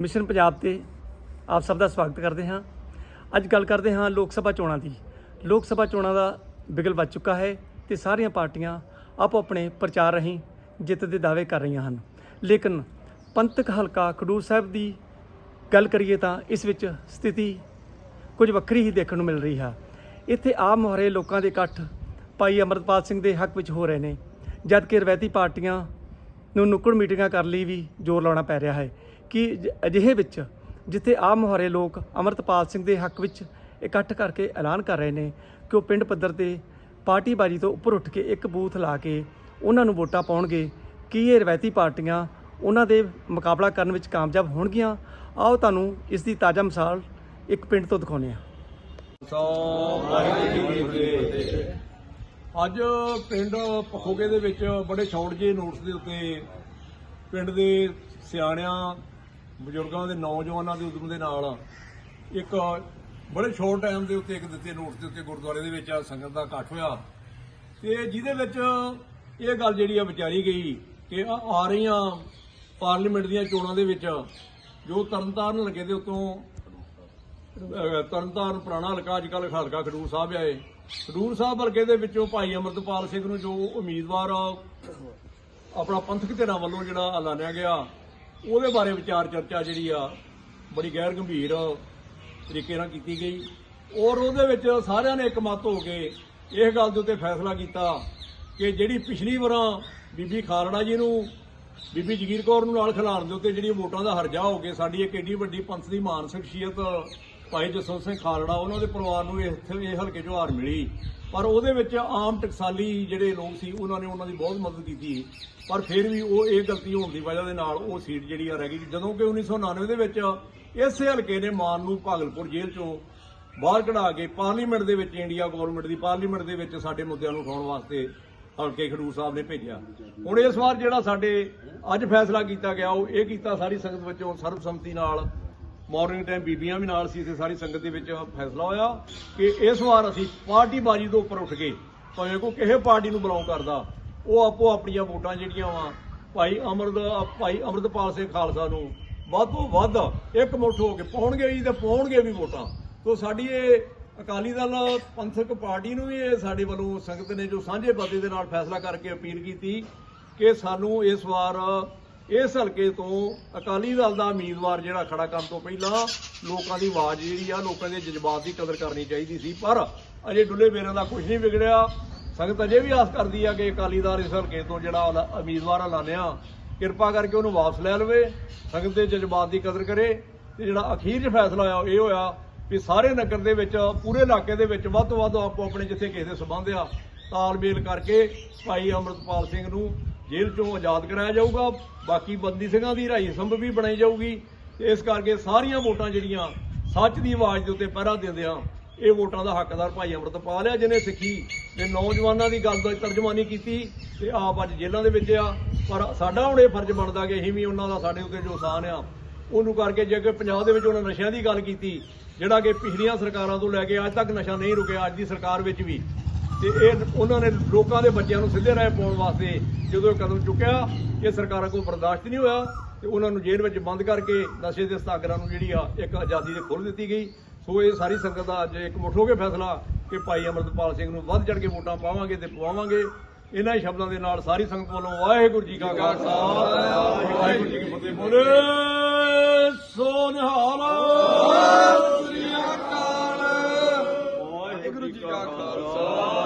Mission Punjab ਤੇ ਆਪ ਸਭ ਦਾ ਸਵਾਗਤ ਕਰਦੇ ਹਾਂ। ਅੱਜ ਗੱਲ ਕਰਦੇ ਹਾਂ ਲੋਕ ਸਭਾ ਚੋਣਾਂ ਦੀ। ਲੋਕ ਸਭਾ ਚੋਣਾਂ ਦਾ ਬਿਗਲ ਵੱਜ ਚੁੱਕਾ ਹੈ ਤੇ ਸਾਰੀਆਂ ਪਾਰਟੀਆਂ ਆਪੋ ਆਪਣੇ ਪ੍ਰਚਾਰ ਰਾਹੀਂ ਜਿੱਤ ਦੇ ਦਾਅਵੇ ਕਰ ਰਹੀਆਂ ਹਨ। ਲੇਕਿਨ ਪੰਥਕ ਹਲਕਾ ਖਡੂਰ ਸਾਹਿਬ ਦੀ ਗੱਲ ਕਰੀਏ ਤਾਂ ਇਸ ਵਿੱਚ ਸਥਿਤੀ ਕੁਝ ਵੱਖਰੀ ਹੀ ਦੇਖਣ ਨੂੰ ਮਿਲ ਰਹੀ ਹੈ। ਇੱਥੇ ਆਮ ਮੁਹਰੇ ਲੋਕਾਂ ਦੇ ਇਕੱਠ ਭਾਈ ਅਮਰਤਪਾਲ ਸਿੰਘ ਦੇ ਹੱਕ ਵਿੱਚ ਹੋ ਰਹੇ ਨੇ। ਜਦ ਕਿ ਰਵਾਇਤੀ ਪਾਰਟੀਆਂ ਨੂੰ ਨੁੱਕੜ ਮੀਟਿੰਗਾਂ ਕਰਨ ਲਈ ਵੀ ਜ਼ੋਰ ਲਾਉਣਾ ਪੈ ਰਿਹਾ ਹੈ। ਕਿ ਜ- ਅਜਿਹੇ ਵਿੱਚ ਜਿੱਥੇ ਆਮ ਮੁਹਾਰੇ ਲੋਕ ਅਮਰਤਪਾਲ ਸਿੰਘ ਦੇ ਹੱਕ ਵਿੱਚ ਇਕੱਠ ਕਰਕੇ ਐਲਾਨ ਕਰ ਰਹੇ ਨੇ ਕਿ ਉਹ ਪਿੰਡ ਪੱਧਰ ਤੇ ਪਾਰਟੀਬਾਜ਼ੀ ਤੋਂ ਉੱਪਰ ਉੱਠ ਕੇ ਇੱਕ ਬੂਥ ਲਾ ਕੇ ਉਹਨਾਂ ਨੂੰ ਵੋਟਾਂ ਪਾਉਣਗੇ, ਕੀ ਇਹ ਰਵਾਇਤੀ ਪਾਰਟੀਆਂ ਉਹਨਾਂ ਦੇ ਮੁਕਾਬਲਾ ਕਰਨ ਵਿੱਚ ਕਾਮਯਾਬ ਹੋਣਗੀਆਂ? ਆਓ ਤੁਹਾਨੂੰ ਇਸ ਦੀ ਤਾਜ਼ਾ ਮਿਸਾਲ ਇੱਕ ਪਿੰਡ ਤੋਂ ਦਿਖਾਉਂਦੇ ਹਾਂ। ਸੋ ਵਾਹਿਗੁਰੂ ਜੀ ਕੀ ਫਤਿਹ। ਅੱਜ ਪਿੰਡ ਪਖੋਗੇ ਦੇ ਵਿੱਚ ਬੜੇ ਛੋਟ ਜਿਹੇ ਨੋਟਸ ਦੇ ਉੱਤੇ ਪਿੰਡ ਦੇ ਸਿਆਣਿਆਂ ਬਜ਼ੁਰਗਾਂ ਦੇ, ਨੌਜਵਾਨਾਂ ਦੇ, ਉਦਮ ਦੇ ਨਾਲ ਇੱਕ ਬੜੇ ਛੋਟ ਟਾਈਮ ਦੇ ਉੱਤੇ ਇੱਕ ਦਿੱਤੇ ਨੋਟਸ ਦੇ ਉੱਤੇ ਗੁਰਦੁਆਰੇ ਦੇ ਵਿੱਚ ਸੰਗਤ ਦਾ ਇਕੱਠ ਹੋਇਆ। ਤੇ ਜਿਹਦੇ ਵਿੱਚ ਇਹ ਗੱਲ ਜਿਹੜੀ ਆ ਵਿਚਾਰੀ ਗਈ ਕਿ ਆ ਰਹੀਆਂ ਪਾਰਲੀਮੈਂਟ ਦੀਆਂ ਚੋਣਾਂ ਦੇ ਵਿੱਚ ਜੋ ਤਰਨਤਾਰਨ ਲੱਗੇ ਦੇ ਉਤੋਂ ਤਰਨਤਾਰਨ ਪੁਰਾਣਾ ਹਲਕਾ ਅੱਜ ਕੱਲ੍ਹ ਹਲਕਾ ਖਡੂਰ ਸਾਹਿਬ ਆਏ ਖਡੂਰ ਸਾਹਿਬ ਹਲਕੇ ਦੇ ਵਿੱਚੋਂ ਭਾਈ ਅਮਰਤਪਾਲ ਸਿੰਘ ਨੂੰ ਜੋ ਉਮੀਦਵਾਰ ਆਪਣਾ ਪੰਥਕ ਧਿਰਾਂ ਵੱਲੋਂ ਜਿਹੜਾ ਐਲਾਨਿਆ ਗਿਆ ਉਹਦੇ ਬਾਰੇ ਵਿਚਾਰ ਚਰਚਾ ਜਿਹੜੀ ਆ, ਬੜੀ ਗੈਰ ਗੰਭੀਰ ਤਰੀਕੇ ਨਾਲ ਕੀਤੀ ਗਈ। ਔਰ ਉਹਦੇ ਵਿੱਚ ਸਾਰਿਆਂ ਨੇ ਇਕਮਤ ਹੋ ਕੇ ਇਸ ਗੱਲ ਦੇ ਉੱਤੇ ਫੈਸਲਾ ਕੀਤਾ ਕਿ ਜਿਹੜੀ ਪਿਛਲੀ ਵਾਰਾਂ ਬੀਬੀ ਖਾਲੜਾ ਜੀ ਨੂੰ, ਬੀਬੀ ਜਗੀਰ ਕੌਰ ਨੂੰ ਨਾਲ ਖਿਲਾਰਨ ਦੇ ਉੱਤੇ ਜਿਹੜੀ ਵੋਟਾਂ ਦਾ ਹਰਜਾ ਹੋ ਕੇ ਸਾਡੀ ਇੱਕ ਏਡੀ ਵੱਡੀ ਪੰਥ ਦੀ ਮਾਨ ਸ਼ਖਸੀਅਤ ਭਾਈ ਜਸਵੰਤ ਸਿੰਘ ਖਾਲੜਾ, ਉਹਨਾਂ ਦੇ ਪਰਿਵਾਰ ਨੂੰ ਇਸ ਹਲਕੇ 'ਚੋਂ ਹਾਰ ਮਿਲੀ। ਪਰ ਉਹਦੇ ਵਿੱਚ ਆਮ ਟਕਸਾਲੀ ਜਿਹੜੇ ਲੋਕ ਸੀ, ਉਹਨਾਂ ਨੇ ਉਹਨਾਂ ਦੀ ਬਹੁਤ ਮਦਦ ਕੀਤੀ। ਪਰ ਫਿਰ ਵੀ ਉਹ ਇਹ ਗਲਤੀ ਹੋਣ ਦੀ ਵਜ੍ਹਾ ਦੇ ਨਾਲ ਉਹ ਸੀਟ ਜਿਹੜੀ ਆ ਰਹਿ ਗਈ ਜਦੋਂ ਕਿ 1999 ਦੇ ਵਿੱਚ ਇਸੇ ਹਲਕੇ ਨੇ ਮਾਨ ਨੂੰ ਭਾਗਲਪੁਰ ਜੇਲ੍ਹ 'ਚੋਂ ਬਾਹਰ ਕਢਾ ਕੇ ਪਾਰਲੀਮੈਂਟ ਦੇ ਵਿੱਚ, ਇੰਡੀਆ ਗਵਰਨਮੈਂਟ ਦੀ ਪਾਰਲੀਮੈਂਟ ਦੇ ਵਿੱਚ ਸਾਡੇ ਮੁੱਦਿਆਂ ਨੂੰ ਉਠਾਉਣ ਵਾਸਤੇ ਹਲਕੇ ਖਡੂਰ ਸਾਹਿਬ ਨੇ ਭੇਜਿਆ। ਹੁਣ ਇਸ ਵਾਰ ਜਿਹੜਾ ਸਾਡੇ ਅੱਜ ਫੈਸਲਾ ਕੀਤਾ ਗਿਆ, ਉਹ ਇਹ ਕੀਤਾ ਸਾਰੀ ਸੰਗਤ ਵਿੱਚੋਂ ਸਰਬਸੰਮਤੀ ਨਾਲ ਮਾਰਨਿੰਗ ਟਾਈਮ ਬੀਬੀਆਂ ਵੀ ਨਾਲ ਸੀ ਤੇ ਸਾਰੀ ਸੰਗਤ ਦੇ ਵਿੱਚ ਫੈਸਲਾ ਹੋਇਆ ਕਿ ਇਸ ਵਾਰ ਅਸੀਂ ਪਾਰਟੀ ਬਾਜੀ ਤੋਂ ਉੱਪਰ ਉੱਠ ਕੇ ਭਾਵੇਂ ਕੋਈ ਕਿਸੇ ਪਾਰਟੀ ਨੂੰ ਬਿਲੋਂਗ ਕਰਦਾ, ਉਹ ਆਪੋ ਆਪਣੀਆਂ ਵੋਟਾਂ ਜਿਹੜੀਆਂ ਵਾ, ਭਾਈ ਅਮਰਦ, ਭਾਈ ਅਮਰਦਪਾਲ ਸਿੰਘ ਖਾਲਸਾ ਨੂੰ ਵੱਧ ਤੋਂ ਵੱਧ ਇੱਕ ਮੁੱਠ ਹੋ ਕੇ ਪਾਉਣਗੇ ਜੀ ਤੇ ਪਾਉਣਗੇ ਵੀ ਵੋਟਾਂ। ਤੋਂ ਸਾਡੀ ਇਹ ਅਕਾਲੀ ਦਲ ਪੰਥਕ ਪਾਰਟੀ ਨੂੰ ਵੀ ਇਹ ਸਾਡੇ ਵੱਲੋਂ ਸੰਗਤ ਨੇ ਜੋ ਸਾਂਝੇ ਬਾਦੇ ਦੇ ਨਾਲ ਫੈਸਲਾ ਕਰਕੇ ਅਪੀਲ ਕੀਤੀ ਕਿ ਸਾਨੂੰ ਇਸ ਵਾਰ ਇਸ ਹਲਕੇ ਤੋਂ ਅਕਾਲੀ ਦਲ ਦਾ ਉਮੀਦਵਾਰ ਜਿਹੜਾ ਖੜਾ ਕਰਨ ਤੋਂ ਪਹਿਲਾਂ ਲੋਕਾਂ ਦੀ ਆਵਾਜ਼ ਜਿਹੜੀ ਆ, ਲੋਕਾਂ ਦੇ ਜਜ਼ਬਾਤ ਦੀ ਕਦਰ ਕਰਨੀ ਚਾਹੀਦੀ ਸੀ, ਪਰ ਅਜੇ ਡੁੱਲੇ ਬੇਰਾਂ ਦਾ ਕੁਝ ਨਹੀਂ ਵਿਗੜਿਆ। ਸੰਗਤ ਅਜੇ ਵੀ ਆਸ ਕਰਦੀ ਆ ਕਿ ਅਕਾਲੀ ਦਲ ਇਸ ਹਲਕੇ ਤੋਂ ਜਿਹੜਾ ਐਲਾ- ਉਮੀਦਵਾਰ ਐਲਾਨਿਆ। ਕਿਰਪਾ ਕਰਕੇ ਉਹਨੂੰ ਵਾਪਸ ਲੈ ਲਵੇ, ਸੰਗਤ ਦੇ ਜਜ਼ਬਾਤ ਦੀ ਕਦਰ ਕਰੇ ਤੇ ਜਿਹੜਾ ਅਖੀਰ 'ਚ ਫੈਸਲਾ ਹੋਇਆ, ਉਹ ਇਹ ਹੋਇਆ ਵੀ ਸਾਰੇ ਨਗਰ ਦੇ ਵਿੱਚ, ਪੂਰੇ ਇਲਾਕੇ ਦੇ ਵਿੱਚ ਵੱਧ ਤੋਂ ਵੱਧ ਆਪੋ ਆਪਣੇ ਜਿੱਥੇ ਕਿਸੇ ਦੇ ਸਬੰਧ ਆ ਤਾਲਮੇਲ ਕਰਕੇ ਭਾਈ ਅਮਰਤਪਾਲ ਸਿੰਘ ਨੂੰ ਜੇਲ੍ਹ ਚੋਂ ਆਜ਼ਾਦ ਕਰਾਇਆ ਜਾਊਗਾ। ਬਾਕੀ ਬੰਦੀ ਸਿੰਘਾਂ ਦੀ ਰਿਹਾਈ ਸੰਭ ਵੀ ਬਣਾਈ ਜਾਊਗੀ। ਤੇ ਇਸ ਕਰਕੇ ਸਾਰੀਆਂ ਵੋਟਾਂ ਜਿਹੜੀਆਂ ਸੱਚ ਦੀ ਆਵਾਜ਼ ਦੇ ਉੱਤੇ ਪਹਿਰਾ ਦਿੰਦਿਆਂ ਇਹ ਵੋਟਾਂ ਦਾ ਹੱਕਦਾਰ ਭਾਈ ਅਮਰਤਪਾਲ ਆ, ਜਿਹਨੇ ਸਿੱਖੀ ਤੇ ਨੌਜਵਾਨਾਂ ਦੀ ਗੱਲ ਦਾ ਤਰਜਮਾਨੀ ਕੀਤੀ ਤੇ ਆਪ ਅੱਜ ਜੇਲ੍ਹਾਂ ਦੇ ਵਿੱਚ ਆ। ਪਰ ਸਾਡਾ ਹੁਣ ਇਹ ਫਰਜ਼ ਬਣਦਾ ਕਿ ਅਸੀਂ ਵੀ ਉਹਨਾਂ ਦਾ ਸਾਡੇ ਉੱਤੇ ਜੋ ਆਸਾਨ ਆ, ਉਹਨੂੰ ਕਰਕੇ ਜੇ ਕਿ ਪੰਜਾਬ ਦੇ ਵਿੱਚ ਉਹਨਾਂ ਨਸ਼ਿਆਂ ਦੀ ਗੱਲ ਕੀਤੀ, ਜਿਹੜਾ ਕਿ ਪਿਛਲੀਆਂ ਸਰਕਾਰਾਂ ਤੋਂ ਲੈ ਕੇ ਅੱਜ ਤੱਕ ਨਸ਼ਾ ਨਹੀਂ ਰੁਕਿਆ, ਅੱਜ ਦੀ ਸਰਕਾਰ ਵਿੱਚ ਵੀ। ਤੇ ਇਹ ਉਹਨਾਂ ਨੇ ਲੋਕਾਂ ਦੇ ਬੱਚਿਆਂ ਨੂੰ ਸਿੱਧੇ ਰਾਹ ਪਾਉਣ ਵਾਸਤੇ ਜਦੋਂ ਇਹ ਕਦਮ ਚੁੱਕਿਆ ਇਹ ਸਰਕਾਰਾਂ ਕੋਲ ਬਰਦਾਸ਼ਤ ਨਹੀਂ ਹੋਇਆ ਤੇ ਉਹਨਾਂ ਨੂੰ ਜੇਲ੍ਹ ਵਿੱਚ ਬੰਦ ਕਰਕੇ ਨਸ਼ੇ ਦੇ ਸਤਾਗਰਾਂ ਨੂੰ ਜਿਹੜੀ ਆ ਇੱਕ ਆਜ਼ਾਦੀ ਦੇ ਖੋਲ ਦਿੱਤੀ ਗਈ। ਸੋ ਇਹ ਸਾਰੀ ਸੰਗਤ ਦਾ ਅੱਜ ਇੱਕ ਮੁੱਠ ਹੋ ਕੇ ਫੈਸਲਾ ਕਿ ਭਾਈ ਅਮਰਤਪਾਲ ਸਿੰਘ ਨੂੰ ਵੱਧ ਚੜ ਕੇ ਵੋਟਾਂ ਪਾਵਾਂਗੇ ਤੇ ਪਵਾਵਾਂਗੇ। ਇਹਨਾਂ ਹੀ ਸ਼ਬਦਾਂ ਦੇ ਨਾਲ ਸਾਰੀ ਸੰਗਤ ਵੱਲੋਂ ਵਾਹਿਗੁਰੂ ਜੀ ਕਾ ਖਾਲਸਾ ਵਾਹਿਗੁਰੂ ਜੀ ਕੀ ਫਤਿਹ। ਬੋਲੇ ਸੋ ਨਿਹਾਲ। ਵਾਹਿਗੁਰੂ ਜੀ ਕਾ ਖਾਲਸਾ।